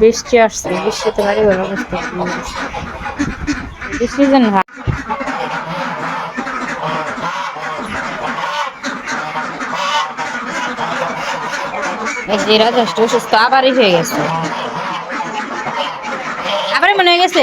বৃষ্টি আসছে বৃষ্টিতে বাড়ি ঘর অবস্থা বৃষ্টি যেন যে রাজস্ব অসুস্থ, আবারই হয়ে গেছে। আবারই মনে হয়ে গেছে?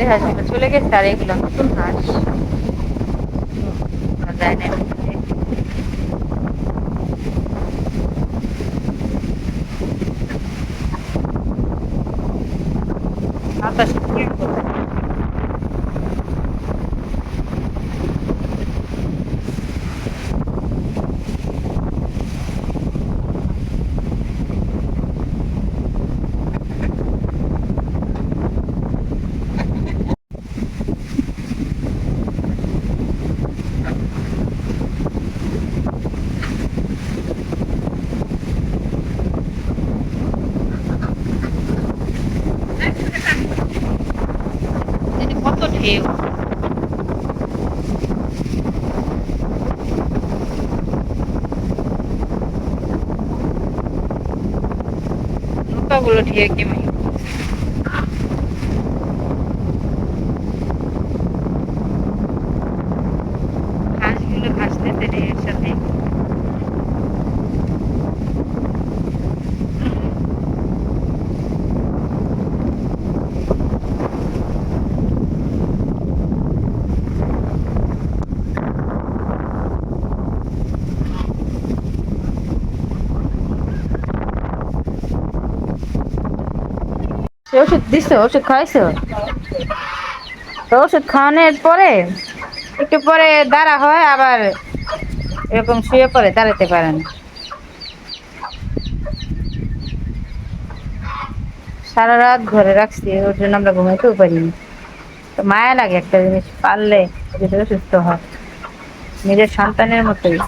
আবার এই হাঁসগুলো চলে গেছে আর এগুলো নতুন হাঁস আর যায় না এমনিতে। বাতাস কত ঢেউ নৌকাগুলো ঢেউ ওষুধ দিছো, ওষুধ খাওয়াইছো তো ওষুধ খাওয়ানোর পরে, একটু পরে দাঁড়া হয়, আবার এরকম শুয়ে পড়ে দাঁড়াতে পারেন সারা রাত ঘরে রাখছি, ওর জন্য আমরা ঘুমাইতেও পারিনি তো মায়া লাগে একটা জিনিস, পারলে যদি সুস্থ হয়। নিজের সন্তানের মতোই।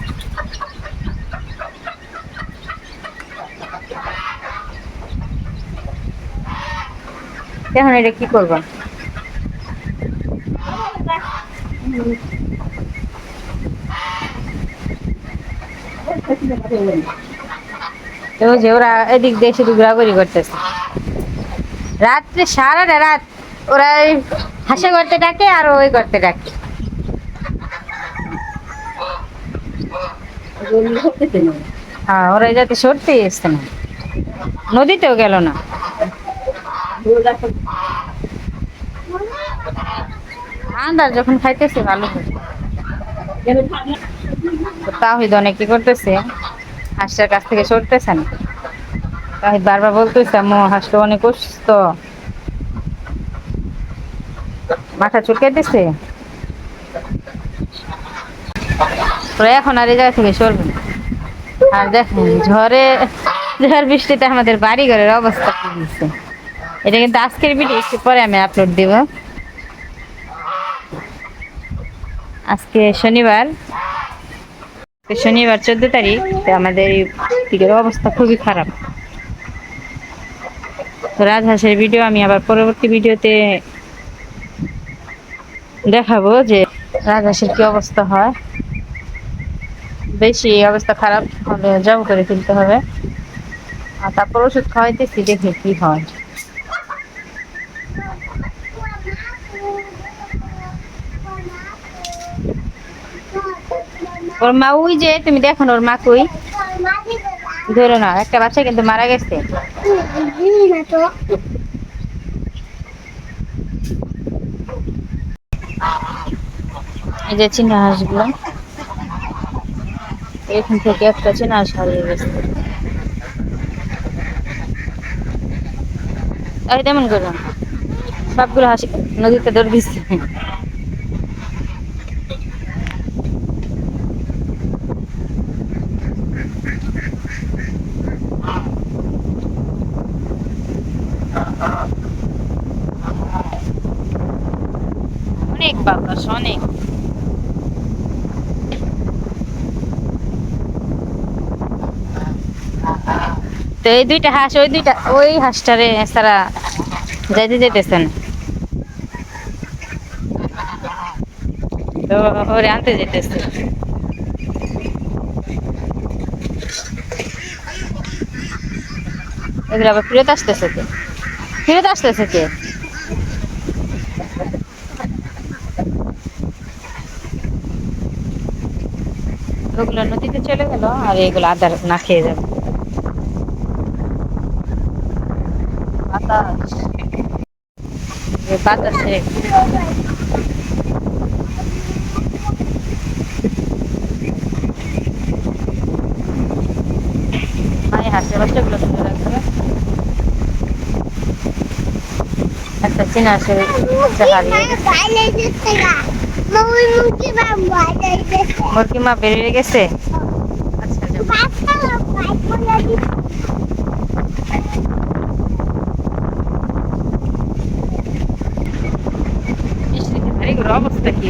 এখন এটা কি করবা? যে ওরা এদিক দিয়ে শুধু ঘোরাঘুরি করতেছে। রাত্রে সারাটা রাত ওরা হাসে করতে ডাকে আর ওই করতে ডাকে হ্যাঁ ওরা যাতে সরতেই এসছে না। নদীতেও গেল না। আন্দাজ যখন খাইতেছে, ভালো তাহিদ অনেক কি করতেছে? কাছ থেকে তাহিদ বারবার বলতেছে মো অনেক অসুস্থ। মাথা চুলকে দিছে। এখন আর এই জায়গা থেকে সরবে। আর দেখেন, ঝড়ে, ঝড় বৃষ্টিতে আমাদের বাড়ি ঘরের অবস্থা কি এটা কিন্তু আজকের ভিডিও একটু পরে আমি আপলোড দিব। আজকে শনিবার শনিবার চোদ্দ তারিখ আমাদের দিকের অবস্থা খুবই খারাপ। তো রাজহাঁসের ভিডিও আমি আবার পরবর্তী ভিডিওতে দেখাবো যে রাজহাঁসের কি অবস্থা হয়। বেশি অবস্থা খারাপ হলে জব করে ফেলতে হবে। আর তারপর ওষুধ খাওয়াইতেছি, দেখি কি হয়। ওর মা ওই যে, তুমি দেখো ওর মা কই? ধরো না, একটা বাচ্চা কিন্তু মারা গেছে। এই যে চিনা হাঁসগুলো। এখান থেকে একটা চেনা হারিয়ে গেছে। তাই তেমন করো সবগুলো হাসি নদীতে দৌড় দিচ্ছে। বাতাস অনেক তো এই দুইটা হাঁস, ওই দুইটা, ওই হাঁসটারে তারা যাইতে যেতেছেন তো ওরে আনতে যেতেছে এগুলো আবার ফেরত আসতেছে কে? ফেরত আসতেছে কে? ওগুলো নদীতে চলে গেল আর এগুলো আদার না খেয়ে যাবে। বাতাস। বাতাসে। হাঁসের বাচ্চাগুলো তুলে রাখবে একটা চীনা বাচ্চা হারিয়ে গেছে। মুরগি মা বেরিয়ে গেছে আচ্ছা যাও। বৃষ্টিতে বাড়িঘর অবস্থা কি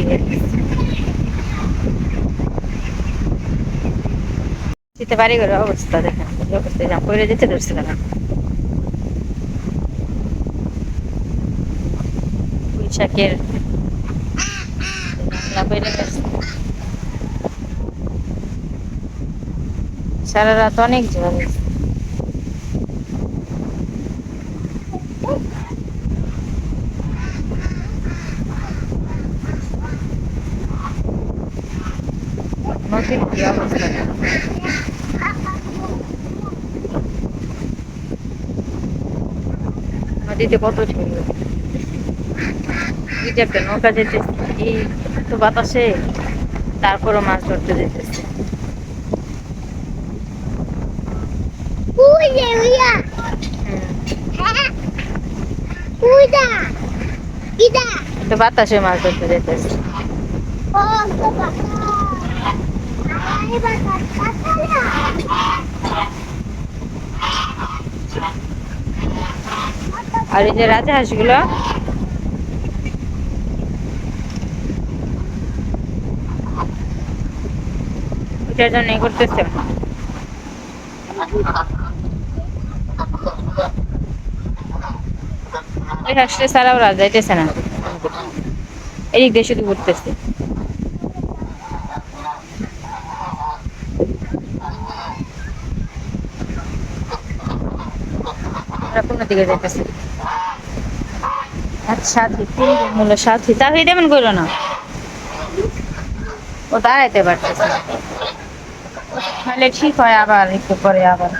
শীতে বাড়িঘর অবস্থা দেখেন কি অবস্থা যা পড়ে যেতে ধরছিল না বৈশাখের গেছে। সারা রাত অনেক ঝড় হয়েছে। নদীর অবস্থা নদীতে কত ছিল একটা নৌকা যেতে এই তো বাতাসে তারপরও মাছ ধরতে যেতেছে। তো বাতাসে মাছ ধরতে যেতেছে। আর এই যে রাজা হাঁসগুলো ওইটার জন্য এ করতেছে। ওই যাইতেছে না। এদিক দিয়ে শুধু ঘুরতেছে। কোন দিকে যাইতেছে? আচ্ছা তাহলে তেমন করল না। ও দাঁড়াইতে পারতেছে। তাহলে ঠিক হয় আবার একটু পরে আবার।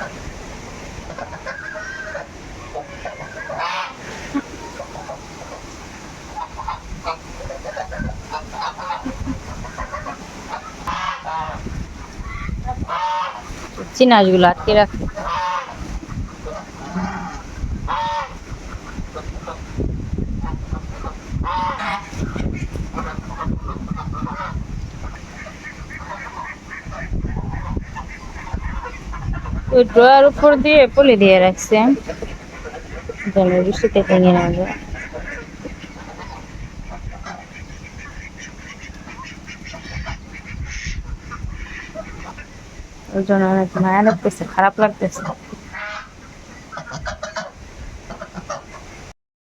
চিনাজগুলো আটকে রাখে। ড্রয়ার উপর দিয়ে পলি দিয়ে রাখছে। যেন বৃষ্টিতে ভেঙে না ওই জন্য অনেক মায়া লাগতেছে, খারাপ লাগতেছে।